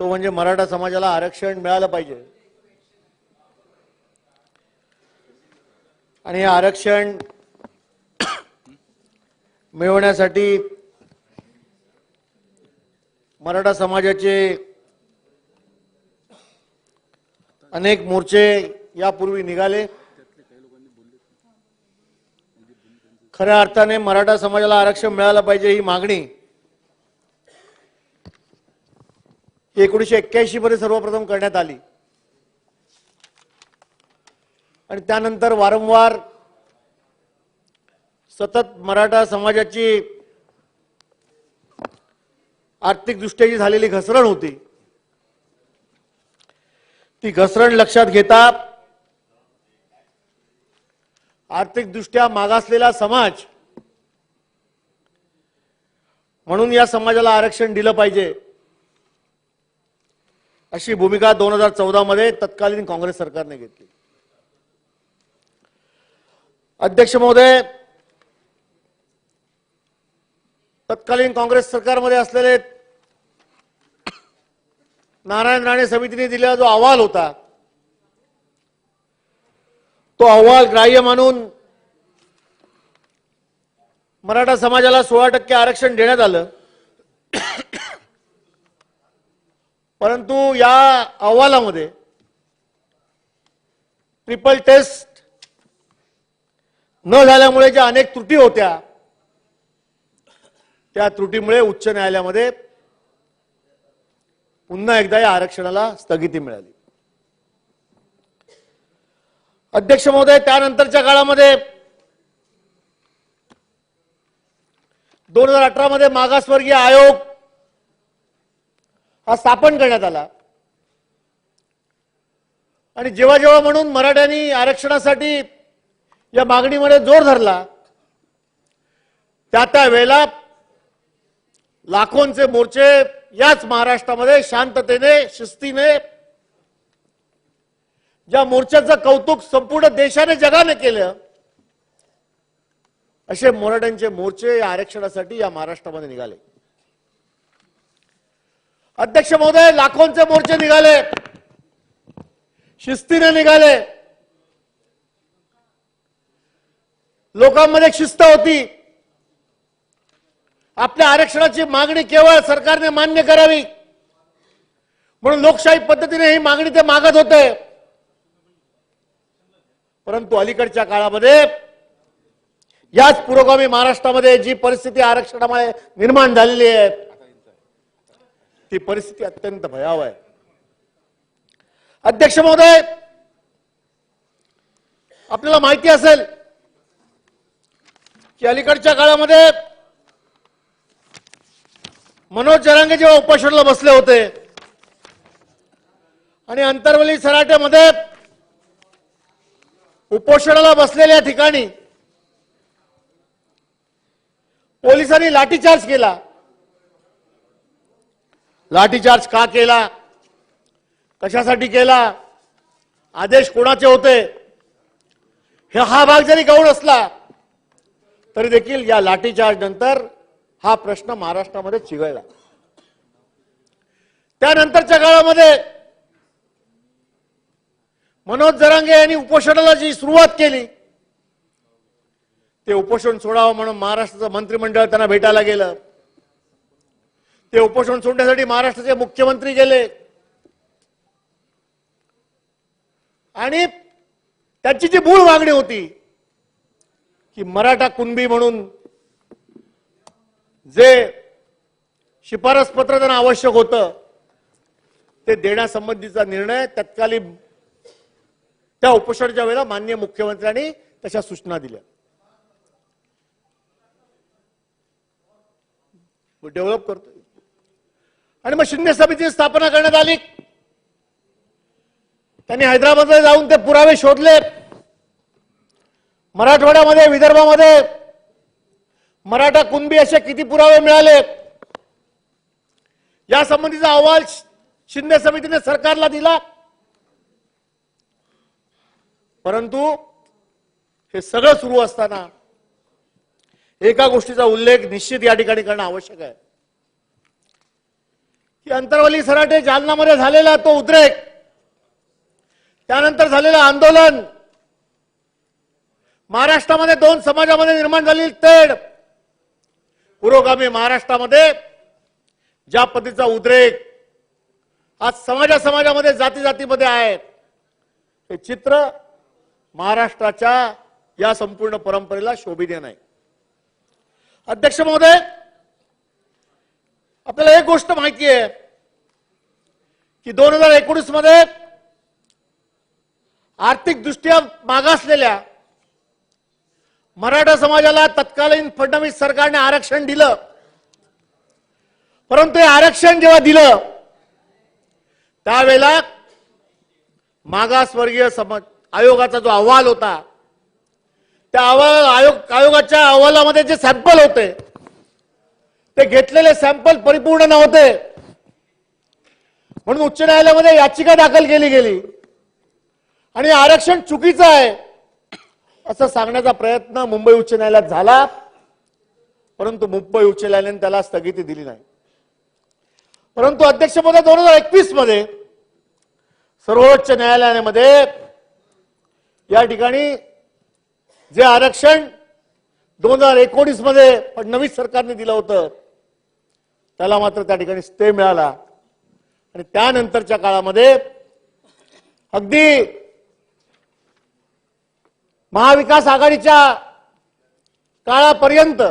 तो म्हणजे मराठा समाजाला आरक्षण मिळालं पाहिजे. आणि हे आरक्षण मिळवण्यासाठी मराठा समाजाचे अनेक मोर्चे यापूर्वी निघाले. खऱ्या अर्थाने मराठा समाजाला आरक्षण मिळालं पाहिजे ही मागणी एकोणीसशे एक्क्याऐंशी मध्ये सर्वप्रथम करण्यात आली. आणि त्यानंतर वारंवार सतत मराठा समाजाची आर्थिकदृष्ट्या जी झालेली घसरण होती ती घसरण लक्षात घेता आर्थिकदृष्ट्या मागासलेला समाज म्हणून या समाजाला आरक्षण दिलं पाहिजे. अशी भूमिका दोन हजार चौदा मध्ये तत्कालीन काँग्रेस सरकारने घेतली. अध्यक्ष महोदय तत्कालीन काँग्रेस सरकारमध्ये असलेले नारायण राणे समितीने दिलेला जो अहवाल होता तो अहवाल ग्राह्य मानून मराठा समाजाला सोळा टक्के आरक्षण देण्यात आलं. परंतु या अहवालामध्ये ट्रिपल टेस्ट न झाल्यामुळे ज्या अनेक त्रुटी होत्या त्या त्रुटीमुळे उच्च न्यायालयामध्ये पुन्हा एकदा या आरक्षणाला स्थगिती मिळाली. अध्यक्ष महोदय त्यानंतरच्या काळामध्ये दोन हजार अठरा मध्ये मागासवर्गीय आयोग हा स्थापन करण्यात आला. आणि जेव्हा जेव्हा म्हणून मराठ्यांनी आरक्षणासाठी या मागणीमध्ये जोर धरला त्या त्या वेळेला लाखोंचे मोर्चे याच महाराष्ट्रामध्ये शांततेने शिस्तीने ज्या मोर्चाचं कौतुक संपूर्ण देशाने जगाने केलं असे मराठ्यांचे मोर्चे या आरक्षणासाठी या महाराष्ट्रामध्ये निघाले. अध्यक्ष महोदय लाखोंचे मोर्चे निघाले. शिस्तीने निघाले. लोकांमध्ये शिस्त होती. आपल्या आरक्षणाची मागणी केवळ सरकारने मान्य करावी. म्हणून लोकशाही पद्धतीने ही मागणी ते मागत होते. परंतु अलीकडच्या काळामध्ये याच पुरोगामी महाराष्ट्रामध्ये जी परिस्थिती आरक्षणामुळे निर्माण झालेली आहे ती परिस्थिती अत्यंत भयावह आहे. अध्यक्ष महोदय आपल्याला माहिती असेल की अलीकडच्या काळामध्ये मनोज जरांगे जेव्हा उपोषणाला बसले होते आणि अंतरवली सराट्यामध्ये उपोषणाला बसलेल्या ठिकाणी पोलिसांनी लाठीचार्ज केला लाठीचार्ज का केला? कशासाठी केला? आदेश कोणाचे होते? हे हा भाग जरी गौण असला तरी देखील या लाठीचार्ज नंतर हा प्रश्न महाराष्ट्रामध्ये चिघळला. त्यानंतरच्या काळामध्ये मनोज जरांगे यांनी उपोषणाला जी सुरुवात केली ते उपोषण सोडावं म्हणून महाराष्ट्राचं मंत्रिमंडळ त्यांना भेटायला गेलं. ते उपोषण सोडण्यासाठी महाराष्ट्राचे मुख्यमंत्री गेले. आणि त्याची जी मूळ मागणी होती की मराठा कुणबी म्हणून जे शिफारस पत्र त्यांना आवश्यक होतं ते देण्यासंबंधीचा निर्णय तत्कालीन त्या उपोषणाच्या वेळेला मान्य मुख्यमंत्र्यांनी तशा सूचना दिल्या. डेव्हलप करतोय. आणि मग शून्य समितीची स्थापना करण्यात आली. त्यांनी हैदराबादला जाऊन ते पुरावे शोधले. मराठवाड्यामध्ये विदर्भामध्ये मराठा कुणबी असे किती पुरावे मिळाले? या संबंधीचा अहवाल शिंदे समितीने सरकारला दिला. परंतु हे सगळं सुरू असताना एका गोष्टीचा उल्लेख निश्चित या ठिकाणी करणं आवश्यक आहे. की अंतरवली सराटे जालनामध्ये झालेला तो उद्रेक त्यानंतर झालेलं आंदोलन महाराष्ट्रामध्ये दोन समाजामध्ये निर्माण झालेली तेढ पुरोगामी महाराष्ट्रामध्ये ज्या पद्धतीचा उद्रेक आज समाजा समाजामध्ये जाती जातीमध्ये आहे. हे चित्र महाराष्ट्राच्या या संपूर्ण परंपरेला शोभित नाही. अध्यक्ष महोदय आपल्याला एक गोष्ट माहिती आहे की दोन हजार एकोणीसमध्ये आर्थिक दृष्ट्या मागासलेल्या मराठा समाजाला तत्कालीन फडणवीस सरकारने आरक्षण दिलं. परंतु हे आरक्षण जेव्हा दिलं त्यावेळेला मागासवर्गीय समाज आयोगाचा जो अहवाल होता त्या अहवाल आयोग आयोगाच्या अहवालामध्ये जे सॅम्पल होते ते घेतलेले सॅम्पल परिपूर्ण नव्हते. म्हणून उच्च न्यायालयामध्ये याचिका दाखल केली गेली. आणि आरक्षण चुकीचं आहे असं सांगण्याचा प्रयत्न मुंबई उच्च न्यायालयात झाला परंतु मुंबई उच्च न्यायालयाने त्याला स्थगिती दिली नाही. परंतु अध्यक्ष दोन हजार एकवीसमध्ये सर्वोच्च न्यायालयामध्ये या ठिकाणी जे आरक्षण दोन हजार एकोणीसमध्ये फडणवीस सरकारने दिलं होतं त्याला मात्र त्या ठिकाणी स्टे मिळाला. आणि त्यानंतरच्या काळामध्ये अगदी महाविकास आघाडीच्या काळापर्यंत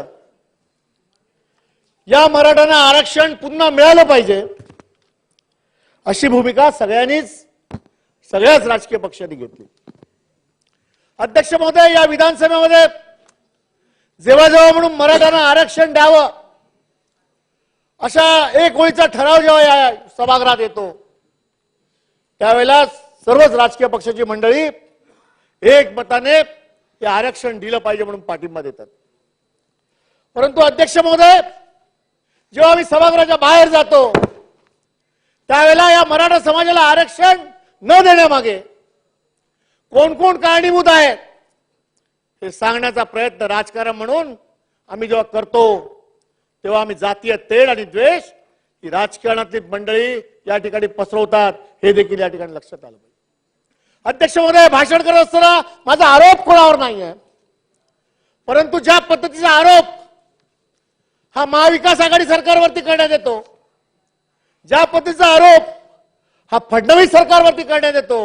या मराठ्यांना आरक्षण पुन्हा मिळालं पाहिजे अशी भूमिका सगळ्यांनीच सगळ्याच राजकीय पक्षांनी घेतली. अध्यक्ष महोदय या विधानसभेमध्ये जेव्हा जेव्हा म्हणून मराठ्यांना आरक्षण द्यावं अशा एक ओळीचा ठराव जेव्हा या सभागृहात येतो त्यावेळेला सर्वच राजकीय पक्षाची मंडळी एक मताने हे आरक्षण दिलं पाहिजे म्हणून पाठिंबा देतात. परंतु अध्यक्ष महोदय जेव्हा आम्ही सभागृहाच्या बाहेर जातो त्यावेळेला या मराठा समाजाला आरक्षण न देण्यामागे कोण कोण कारणीभूत आहेत हे सांगण्याचा प्रयत्न राजकारण म्हणून आम्ही जेव्हा करतो तेव्हा आम्ही जातीय तेढ आणि द्वेष ही राजकारणातली मंडळी या ठिकाणी पसरवतात. हे देखील या ठिकाणी लक्षात आलं पाहिजे. अध्यक्ष महोदय भाषण करत असताना माझा आरोप कोणावर नाही आहे परंतु ज्या पद्धतीचा आरोप हा महाविकास आघाडी सरकारवरती करण्यात येतो ज्या पद्धतीचा आरोप हा फडणवीस सरकारवरती करण्यात येतो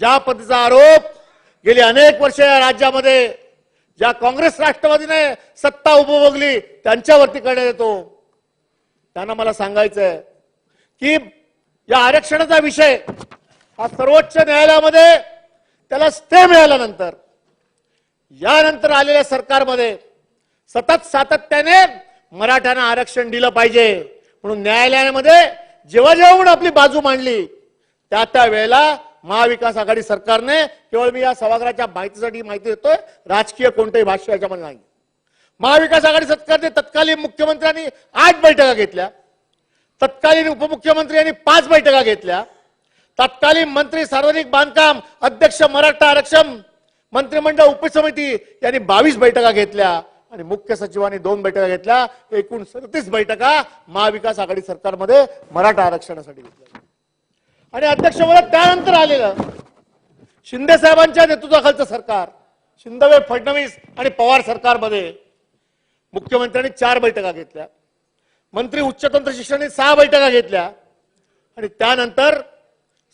ज्या पद्धतीचा आरोप गेली अनेक वर्ष या राज्यामध्ये ज्या काँग्रेस राष्ट्रवादीने सत्ता उपभोगली त्यांच्यावरती करण्यात येतो. त्यांना मला सांगायचंय की या आरक्षणाचा विषय हा सर्वोच्च न्यायालयामध्ये त्याला स्टे मिळाल्यानंतर यानंतर आलेल्या सरकारमध्ये सतत सातत्याने मराठ्यांना आरक्षण दिलं पाहिजे. म्हणून न्यायालयामध्ये जेव्हा जेव्हा म्हणून आपली बाजू मांडली त्या त्या वेळेला महाविकास आघाडी सरकारने केवळ मी या सभागृहाच्या माहितीसाठी माहिती देतोय राजकीय कोणतंही भाष्य याच्यामध्ये नाही महाविकास आघाडी सरकारने तत्कालीन मुख्यमंत्र्यांनी आठ बैठका घेतल्या. तत्कालीन उपमुख्यमंत्री यांनी पाच बैठका घेतल्या. तत्कालीन मंत्री सार्वजनिक बांधकाम अध्यक्ष मराठा आरक्षण मंत्रिमंडळ उपसमिती यांनी बावीस बैठका घेतल्या आणि मुख्य सचिवांनी दोन बैठका घेतल्या. एकूण सदतीस बैठका महाविकास आघाडी सरकारमध्ये मराठा आरक्षणासाठी घेतल्या. आणि अध्यक्ष मला त्यानंतर आलेलं शिंदे साहेबांच्या नेतृत्वाखालचं सरकार शिंदवे फडणवीस आणि पवार सरकारमध्ये मुख्यमंत्र्यांनी चार बैठका घेतल्या मंत्री उच्चतंत्र शिक्षणाने सहा बैठका घेतल्या आणि त्यानंतर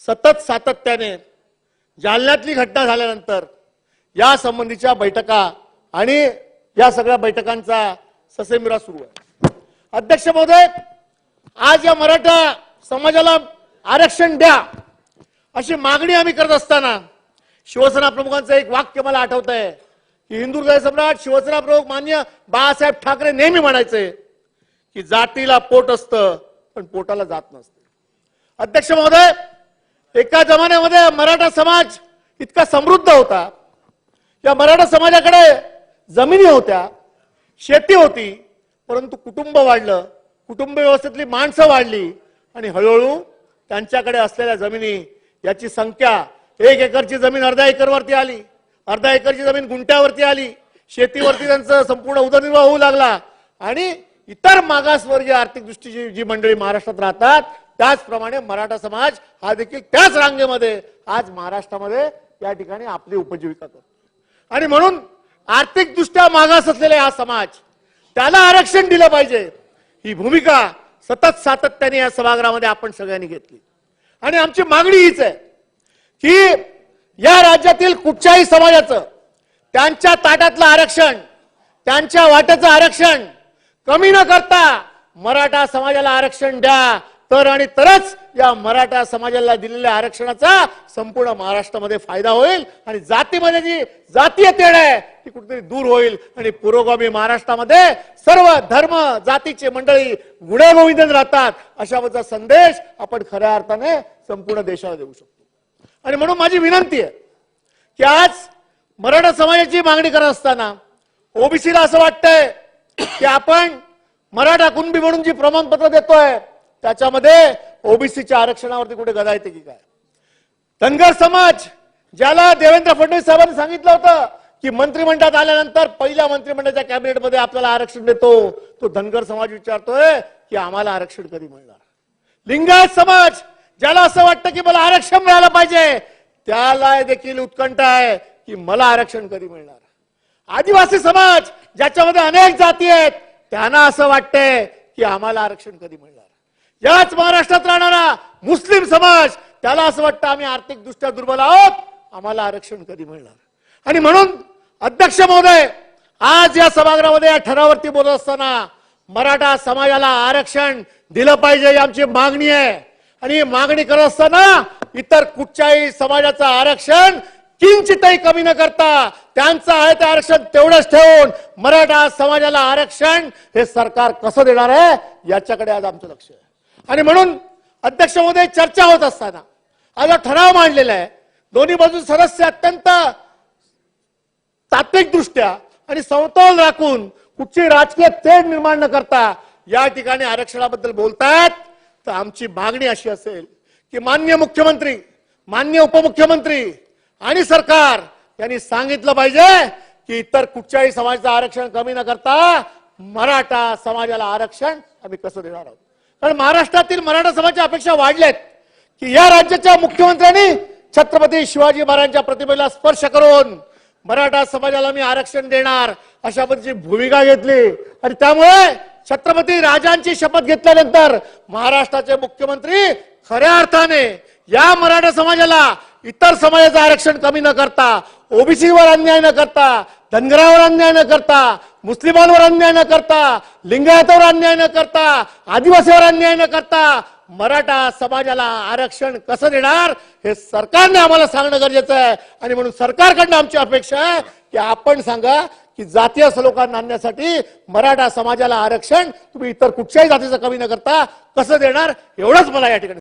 सतत सातत्याने जालन्यातली घटना झाल्यानंतर या संबंधीच्या बैठका आणि या सगळ्या बैठकांचा ससेमिरा सुरू आहे. अध्यक्ष महोदय आज या मराठा समाजाला आरक्षण द्या. अशी मागणी आम्ही करत असताना शिवसेना प्रमुखांचं एक वाक्य मला आठवत आहे की हिंदू सम्राट शिवसेना प्रमुख मान्य बाळासाहेब ठाकरे नेहमी म्हणायचे की जातीला पोट असतं पण पोटाला जात नसते. अध्यक्ष महोदय एका जमान्यामध्ये मराठा समाज इतका समृद्ध होता. या मराठा समाजाकडे जमिनी होत्या शेती होती परंतु कुटुंब वाढलं. कुटुंब व्यवस्थेतली माणसं वाढली आणि हळूहळू त्यांच्याकडे असलेल्या जमिनी याची संख्या एक एकरची जमीन अर्धा एकरवरती आली. अर्धा एकरची जमीन गुंट्यावरती आली. शेतीवरती त्यांचं संपूर्ण उदरनिर्वाह होऊ लागला. आणि इतर मागासवर्गीय आर्थिक दृष्टीची जी मंडळी महाराष्ट्रात राहतात त्याचप्रमाणे मराठा समाज हा देखील त्याच रांगेमध्ये आज महाराष्ट्रामध्ये या ठिकाणी आपली उपजीविका करतो. आणि म्हणून आर्थिकदृष्ट्या मागास असलेला हा समाज त्याला आरक्षण दिलं पाहिजे. ही भूमिका सतत सातत्याने या सभागृहामध्ये आपण सगळ्यांनी घेतली. आणि आमची मागणी हीच आहे की या राज्यातील कुठच्याही समाजाचं त्यांच्या ताटातलं आरक्षण त्यांच्या वाट्याचं आरक्षण कमी न करता मराठा समाजाला आरक्षण द्या तर आणि तरच या मराठा समाजाला दिलेल्या आरक्षणाचा संपूर्ण महाराष्ट्रामध्ये फायदा होईल आणि जातीमध्ये जी जातीय तेढ आहे ती कुठेतरी दूर होईल. आणि पुरोगामी महाराष्ट्रामध्ये सर्व धर्म जातीचे मंडळी गुढे राहतात. अशाचा संदेश आपण खऱ्या अर्थाने संपूर्ण देशाला देऊ शकतो. आणि म्हणून माझी विनंती आहे की आज मराठा समाजाची मागणी करत असताना ओबीसीला असं वाटतंय की आपण मराठा कुणबी म्हणून जी प्रमाणपत्र देतोय त्याच्यामध्ये ओबीसीच्या आरक्षणावरती कुठे गदा येते की काय? धनगर समाज ज्याला देवेंद्र फडणवीस साहेबांनी सांगितलं होतं की मंत्रिमंडळात आल्यानंतर पहिल्या मंत्रिमंडळाच्या कॅबिनेटमध्ये आपल्याला आरक्षण देतो. तो धनगर समाज विचारतोय की आम्हाला आरक्षण कधी मिळणार? लिंगायत समाज ज्याला असं वाटतं की मला आरक्षण मिळालं पाहिजे त्याला देखील उत्कंठा आहे की मला आरक्षण कधी मिळणार? आदिवासी समाज ज्याच्यामध्ये अनेक जाती आहेत त्यांना असं वाटतंय की आम्हाला आरक्षण कधी मिळणार? याच महाराष्ट्रात राहणारा मुस्लिम समाज त्याला असं वाटतं आम्ही आर्थिकदृष्ट्या दुर्बल आहोत. आम्हाला आरक्षण कधी मिळणार? आणि म्हणून अध्यक्ष महोदय आज या सभागृहामध्ये या ठरावरती बोलत असताना मराठा समाजाला आरक्षण दिलं पाहिजे ही आमची मागणी आहे. आणि ही मागणी करत असताना इतर कुठच्याही समाजाचं आरक्षण किंचितही कमी न करता त्यांचं आहे ते आरक्षण तेवढंच ठेवून मराठा समाजाला आरक्षण हे सरकार कसं देणार आहे याच्याकडे आज आमचं लक्ष आहे. आणि म्हणून अध्यक्षमध्ये चर्चा होत असताना आज ठराव मांडलेला आहे दोन्ही बाजू सदस्य अत्यंत तात्विकदृष्ट्या आणि समतोल राखून कुठची राजकीय तेढ निर्माण न करता या ठिकाणी आरक्षणाबद्दल बोलतात तर आमची मागणी अशी असेल की मान्य मुख्यमंत्री मान्य उपमुख्यमंत्री आणि सरकार यांनी सांगितलं पाहिजे की इतर कुठच्याही समाजाचं आरक्षण कमी न करता मराठा समाजाला आरक्षण आम्ही कसं देणार आहोत? कारण महाराष्ट्रातील मराठा समाजाच्या अपेक्षा वाढल्या आहेत की या राज्याच्या मुख्यमंत्र्यांनी छत्रपती शिवाजी महाराजांच्या प्रतिमेला स्पर्श करून मराठा समाजाला मी आरक्षण देणार अशा पद्धतीची भूमिका घेतली. आणि त्यामुळे छत्रपती राजांची शपथ घेतल्यानंतर महाराष्ट्राचे मुख्यमंत्री खऱ्या अर्थाने या मराठा समाजाला इतर समाजाचं आरक्षण कमी न करता ओबीसीवर अन्याय न करता धनगरावर अन्याय न करता मुस्लिमांवर अन्याय न करता लिंगायतावर अन्याय न करता आदिवासीवर अन्याय न करता मराठा समाजाला आरक्षण कसं देणार हे सरकारने आम्हाला सांगणं गरजेचं आहे. आणि म्हणून सरकारकडनं आमची अपेक्षा आहे की आपण सांगा की जातीय सलोखा आणण्यासाठी मराठा समाजाला आरक्षण तुम्ही इतर कुठच्याही जातीचं कमी न करता कसं देणार एवढंच मला या ठिकाणी